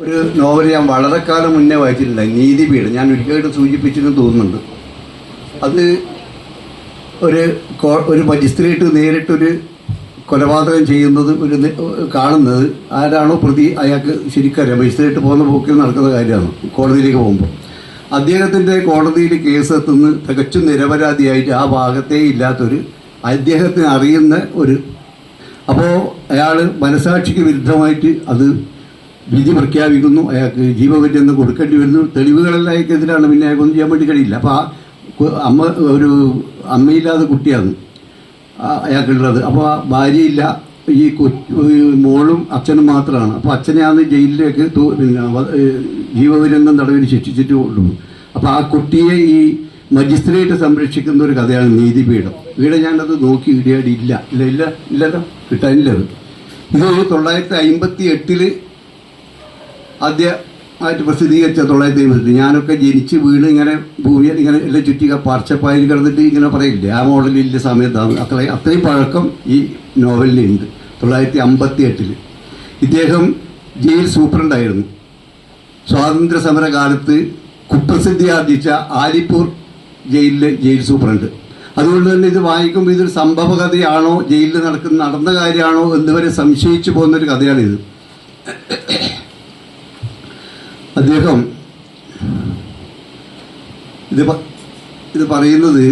ഒരു നോവൽ ഞാൻ വളരെ കാലം മുന്നേ വായിച്ചിട്ടില്ല. നീതിപീഠം. ഞാൻ ഒരിക്കലായിട്ട് സൂചിപ്പിച്ചെന്ന് തോന്നുന്നുണ്ട്. അത് ഒരു ഒരു മജിസ്ട്രേറ്റ് നേരിട്ടൊരു കൊലപാതകം ചെയ്യുന്നത് ഒരു കാണുന്നത് ആരാണോ പ്രതി അയാൾക്ക് ശരിക്കറിയാം. മജിസ്ട്രേറ്റ് പോകുന്ന പോക്കിൽ നടക്കുന്ന കാര്യമാണ്. കോടതിയിലേക്ക് പോകുമ്പോൾ അദ്ദേഹത്തിന്റെ കോടതിയിൽ കേസ് എത്തുന്ന തികച്ചും നിരപരാധിയായിട്ട് ആ ഭാഗത്തേ ഇല്ലാത്തൊരു അദ്ദേഹത്തിന് അറിയുന്ന ഒരു അപ്പോൾ അയാൾ മനസാക്ഷിക്ക് വിരുദ്ധമായിട്ട് അത് വിധി പ്രഖ്യാപിക്കുന്നു. അയാൾക്ക് ജീവപര്യന്തം കൊടുക്കേണ്ടി വരുന്നു. തെളിവുകളെല്ലാം അയാൾക്കെതിരാണ്. പിന്നെ അയാൾക്കൊന്നും ചെയ്യാൻ വേണ്ടി കഴിയില്ല. അപ്പോൾ ആ അമ്മ ഒരു അമ്മയില്ലാതെ കുട്ടിയാണ് അയാൾക്കുള്ളത്. അപ്പോൾ ഭാര്യയില്ല. ഈ മോളും അച്ഛനും മാത്രമാണ്. അപ്പോൾ അച്ഛനെയാണ് ജയിലിലേക്ക് പിന്നെ ജീവപര്യന്തം തടവിന് ശിക്ഷിച്ചിട്ട് കൊണ്ടുപോകും അപ്പോൾ ആ കുട്ടിയെ ഈ മജിസ്ട്രേറ്റ് സംരക്ഷിക്കുന്ന ഒരു കഥയാണ് നീതിപീഠം. ഇവിടെ ഞാനത് നോക്കി ഇടിയാടി ഇല്ല ഇല്ല ഇല്ല ഇല്ലല്ലോ. കിട്ടാനില്ല ഇത് തൊള്ളായിരത്തി അമ്പത്തി എട്ടിൽ ആദ്യമായിട്ട് പ്രസിദ്ധീകരിച്ച തൊള്ളായിരത്തി എഴുപത്തി ഞാനൊക്കെ ജനിച്ച് വീണ് ഇങ്ങനെ ഭൂമിയിൽ ഇങ്ങനെ എല്ലാം ചുറ്റി പാർച്ചപ്പായിൽ കിടന്നിട്ട് ഇങ്ങനെ പറയില്ലേ? ആ മോഡലിന്റെ സമയത്താണ്. അത്ര അത്രയും പഴക്കം ഈ നോവലിനുണ്ട് തൊള്ളായിരത്തി അമ്പത്തി എട്ടിൽ ഇദ്ദേഹം ജയിൽ സൂപ്രണ്ടായിരുന്നു. സ്വാതന്ത്ര്യ സമര കാലത്ത് കുപ്രസിദ്ധി ആർജിച്ച ആലിപ്പൂർ ജയിലിലെ ജയിൽ സൂപ്രണ്ട്. അതുകൊണ്ട് തന്നെ ഇത് വായിക്കുമ്പോൾ ഇതൊരു സംഭവ കഥയാണോ ജയിലിൽ നടക്കുന്ന നടന്ന കാര്യമാണോ എന്നിവരെ സംശയിച്ചു പോകുന്നൊരു കഥയാണിത്. അദ്ദേഹം ഇത് ഇത് പറയുന്നത്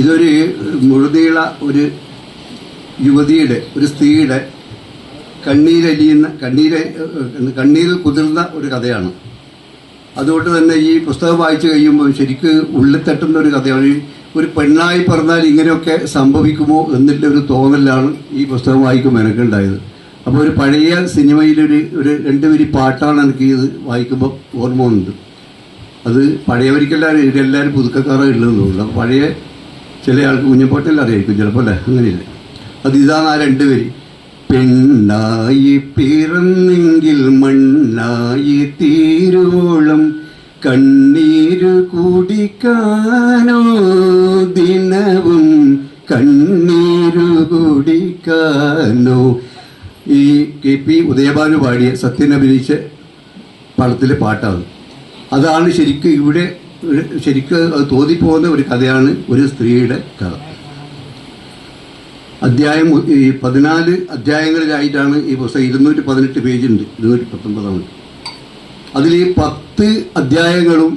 ഇതൊരു മുഴുതീള ഒരു യുവതിയുടെ ഒരു സ്ത്രീയുടെ കണ്ണീരലിയുന്ന കണ്ണീര് കണ്ണീരിൽ കുതിർന്ന ഒരു കഥയാണ്. അതുകൊണ്ട് തന്നെ ഈ പുസ്തകം വായിച്ചു കഴിയുമ്പോൾ ശരിക്ക് ഉള്ളിൽ തട്ടുന്ന ഒരു കഥയാണ്. ഒരു പെണ്ണായി പറഞ്ഞാൽ ഇങ്ങനെയൊക്കെ സംഭവിക്കുമോ എന്നുള്ള ഒരു തോന്നലാണ് ഈ പുസ്തകം വായിക്കുമ്പോൾ എനിക്കുണ്ടായത്. അപ്പോൾ ഒരു പഴയ സിനിമയിലൊരു ഒരു രണ്ട് വരി പാട്ടാണ് എനിക്ക് ഇത് വായിക്കുമ്പോൾ ഓർമ്മ വന്നത്. അത് പഴയവർക്കെല്ലാവരും ഇതെല്ലാവരും പുതുക്കക്കാരെ ഉള്ളതെന്ന് തോന്നുന്നു. പഴയ ചില ആൾക്ക് കുഞ്ഞപ്പാട്ടെല്ലാം അറിയായിരിക്കും ചിലപ്പോൾ അല്ലേ? അങ്ങനെയില്ല? അത് ഇതാണ് ആ രണ്ട് പെണ്ണായി പിറന്നെങ്കിൽ മണ്ണായി തീരോളം കണ്ണീര് കുടിക്കാനോ ദിനവും കണ്ണീരു കുടിക്കാനോ. ഈ കെ പി ഉദയഭാനു പാടിയ സത്യനഭിനയിച്ച പടത്തിലെ പാട്ടാണ്. അതാണ് ശരിക്കും ഇവിടെ ശരിക്കും അത് തോന്നിപ്പോകുന്ന ഒരു കഥയാണ് ഒരു സ്ത്രീയുടെ കഥ. അധ്യായം ഈ പതിനാല് അധ്യായങ്ങളിലായിട്ടാണ് ഈ പുസ്തകം ഇരുന്നൂറ്റി പതിനെട്ട് പേജുണ്ട്. ഇരുന്നൂറ്റി പത്തൊമ്പതാണ് അതിൽ ഈ പത്ത് അധ്യായങ്ങളും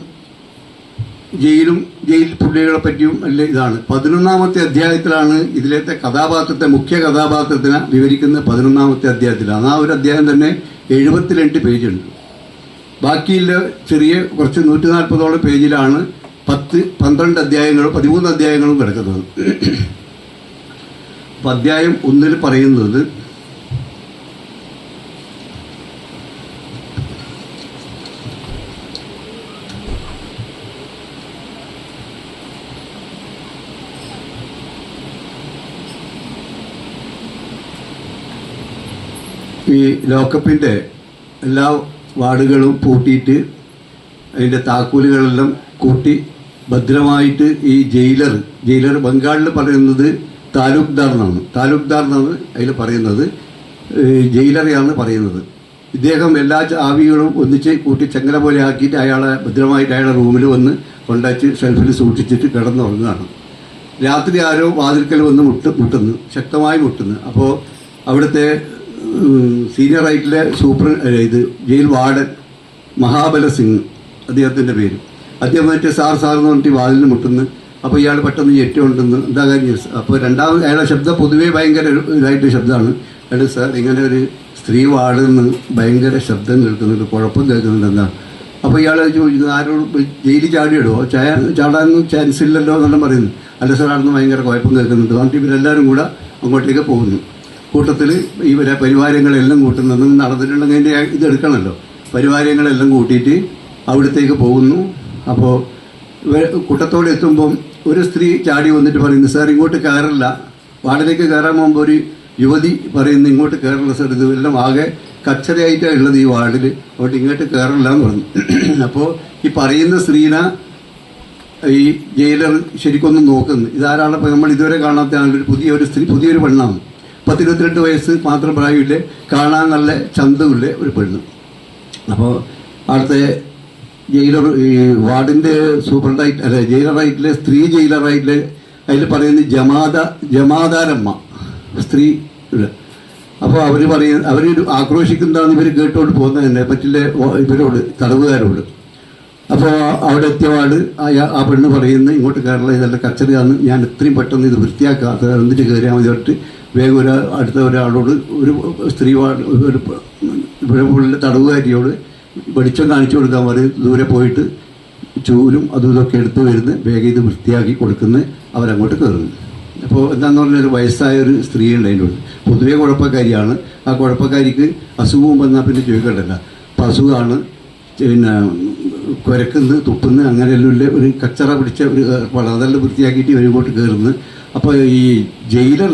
ജയിലും ജയിൽ പുള്ളികളെ പറ്റിയും എല്ലാം ഇതാണ്. പതിനൊന്നാമത്തെ അധ്യായത്തിലാണ് ഇതിലത്തെ കഥാപാത്രത്തെ മുഖ്യ കഥാപാത്രത്തിനെ വിവരിക്കുന്ന പതിനൊന്നാമത്തെ അധ്യായത്തിലാണ്. ആ ഒരു അധ്യായം തന്നെ എഴുപത്തിരണ്ട് പേജുണ്ട്. ബാക്കിയുള്ള ചെറിയ കുറച്ച് നൂറ്റി നാൽപ്പതോളം പേജിലാണ് പത്ത് പന്ത്രണ്ട് അധ്യായങ്ങളും പതിമൂന്ന് അധ്യായങ്ങളും കിടക്കുന്നത്. അധ്യായം ഒന്നിൽ പറയുന്നത് ഈ ലോക്കപ്പിന്റെ എല്ലാ വാർഡുകളും പൂട്ടിയിട്ട് അതിന്റെ താക്കോലുകളെല്ലാം കൂട്ടി ഭദ്രമായിട്ട് ഈ ജയിലർ ജയിലർ ബംഗാളിൽ പറയുന്നത് താലൂക്ക്ദാർ എന്നാണ് താലൂക്ക്ദാർ എന്നാണ് അതിൽ പറയുന്നത് ജയിലറിയാണ് പറയുന്നത്. ഇദ്ദേഹം എല്ലാ ആവികളും ഒന്നിച്ച് കൂട്ടി ചങ്ങല പോലെ ആക്കിയിട്ട് അയാളെ ഭദ്രമായിട്ട് അയാളെ റൂമിൽ വന്ന് കൊണ്ടാച്ച് ഷെൽഫിൽ സൂക്ഷിച്ചിട്ട് കിടന്നുറങ്ങുകയാണ്. രാത്രി ആരോ വാതിൽക്കൽ വന്ന് മുട്ട് മുട്ടുന്നു. ശക്തമായി മുട്ടുന്നു. അപ്പോൾ അവിടുത്തെ സീനിയർ ആയിട്ടുള്ള സൂപ്ര ഇത് ജയിൽ വാർഡൻ മഹാബല സിംഗ് അദ്ദേഹത്തിന്റെ പേര്. അദ്ദേഹം മറ്റേ സാർ സാർ എന്ന് പറഞ്ഞിട്ട് വാതിലിന് മുട്ടുന്നു. അപ്പോൾ ഇയാൾ പെട്ടെന്ന് ഞെറ്റുകൊണ്ടെന്ന് എന്താ കാര്യം അപ്പോൾ രണ്ടാമത് അയാളുടെ ശബ്ദം പൊതുവേ ഭയങ്കര ഇതായിട്ട് ശബ്ദമാണ്. അയാൾ സാർ ഇങ്ങനെ ഒരു സ്ത്രീ വാടുന്നു ഭയങ്കര ശബ്ദം കേൾക്കുന്നുണ്ട് കുഴപ്പം കേൾക്കുന്നുണ്ട് എന്താ? അപ്പോൾ ഇയാൾ ചോദിക്കുന്നത് ആരോട് ജയിലിൽ ചാടിയിടുമോ ചായ ചാടാനൊന്നും ചാൻസ് ഇല്ലല്ലോ എന്നെല്ലാം പറയുന്നു അല്ല സാർ അവിടുന്ന് ഭയങ്കര കുഴപ്പം കേൾക്കുന്നുണ്ട്. അതുകൊണ്ട് ഇവരെല്ലാവരും കൂടെ അങ്ങോട്ടേക്ക് പോകുന്നു. കൂട്ടത്തിൽ ഇവരെ പരിവാരങ്ങളെല്ലാം കൂട്ടുന്നത് നടന്നിട്ടുണ്ടെങ്കിൽ അതിന്റെ ഇത് എടുക്കണമല്ലോ. പരിവാരങ്ങളെല്ലാം കൂട്ടിയിട്ട് അവിടത്തേക്ക് പോകുന്നു. അപ്പോൾ കൂട്ടത്തോടെ എത്തുമ്പം ഒരു സ്ത്രീ ചാടി വന്നിട്ട് പറയുന്നു സാർ ഇങ്ങോട്ട് കയറില്ല. വാർഡിലേക്ക് കയറാൻ പോകുമ്പോൾ ഒരു യുവതി പറയുന്നു ഇങ്ങോട്ട് കയറില്ല സാർ. ഇതെല്ലാം ആകെ കച്ചറയായിട്ടാണ് ഉള്ളത് ഈ വാർഡിൽ അതുകൊണ്ട് ഇങ്ങോട്ട് കയറില്ല എന്ന് പറഞ്ഞു. അപ്പോൾ ഈ പറയുന്ന സ്ത്രീനെ ഈ ജയിലർ ശരിക്കൊന്നും നോക്കുന്നു ഇതാരാണ് നമ്മൾ ഇതുവരെ കാണാത്ത ആളൊരു പുതിയൊരു സ്ത്രീ പുതിയൊരു പെണ്ണാണ്. പത്തിരുപത്തിരണ്ട് വയസ്സ് മാത്രം പ്രായമില്ലേ? കാണാൻ നല്ല ചന്തമില്ലേ ഒരു പെണ്ണ്. അപ്പോൾ അവിടുത്തെ ജയിലർ ഈ വാർഡിന്റെ സൂപ്രണ്ടായിട്ട് അല്ല ജയിലറായിട്ടിലെ സ്ത്രീ ജയിലറായിട്ടിലെ അതിൽ പറയുന്നത് ജമാദ ജമാദാരമ്മ സ്ത്രീ അപ്പോൾ അവർ പറയുന്ന അവർ ആക്രോശിക്കുന്നതാണ് ഇവർ കേട്ടോണ്ട് പോകുന്നത് തന്നെ. പറ്റില്ല ഇവരോട് തടവുകാരോട്. അപ്പോൾ അവിടെ എത്തിയപാട് ആ പെണ്ണ് പറയുന്നത് ഇങ്ങോട്ട് കയറില്ല ഇതെല്ലാം കച്ചറിയാന്ന്. ഞാൻ ഇത്രയും പെട്ടെന്ന് ഇത് വൃത്തിയാക്കാത്ത എന്നിട്ട് കയറിയാൽ മതി പറഞ്ഞിട്ട് വേഗം ഒരു അടുത്ത ഒരാളോട് ഒരു സ്ത്രീ വാർഡ് ഒരു തടവുകാരിയോട് വെളിച്ചം കാണിച്ചു കൊടുക്കാൻ പറയും ദൂരെ പോയിട്ട് ചൂലും അതും ഇതൊക്കെ എടുത്ത് വരുന്ന് വേഗം ഇത് വൃത്തിയാക്കി കൊടുക്കുന്ന അവരങ്ങോട്ട് കയറുന്നു. അപ്പോൾ എന്താന്ന് പറഞ്ഞാൽ ഒരു വയസ്സായ ഒരു സ്ത്രീ ഉണ്ട് അതിന്റെ ഉള്ളിൽ. പൊതുവെ കുഴപ്പക്കാരിയാണ്. ആ കുഴപ്പക്കാരിക്ക് അസുഖവും വന്നാൽ പിന്നെ ചോദിക്കണ്ടല്ല. അപ്പം അസുഖമാണ് പിന്നെ കുരക്കുന്ന് തുപ്പുന്ന് അങ്ങനെയെല്ലാം ഒരു കച്ചറ പിടിച്ച ഒരു അതെല്ലാം വൃത്തിയാക്കിയിട്ട് ഇവരിങ്ങോട്ട് കയറുന്നു. അപ്പോൾ ഈ ജയിലർ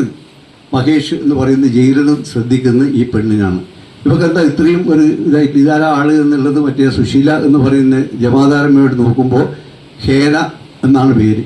മഹേഷ് എന്ന് പറയുന്ന ജയിലർ ശ്രദ്ധിക്കുന്ന ഈ പെണ്ണിനാണ്. ഇവർക്ക് എന്താ ഇത്രയും ഒരു ഇതായിട്ട് ഇതാരാ ആൾ എന്നുള്ളത് മറ്റേ സുശീല എന്ന് പറയുന്ന ജമാതാരമ്മയോട് നോക്കുമ്പോൾ ഹേന എന്നാണ് പേര്.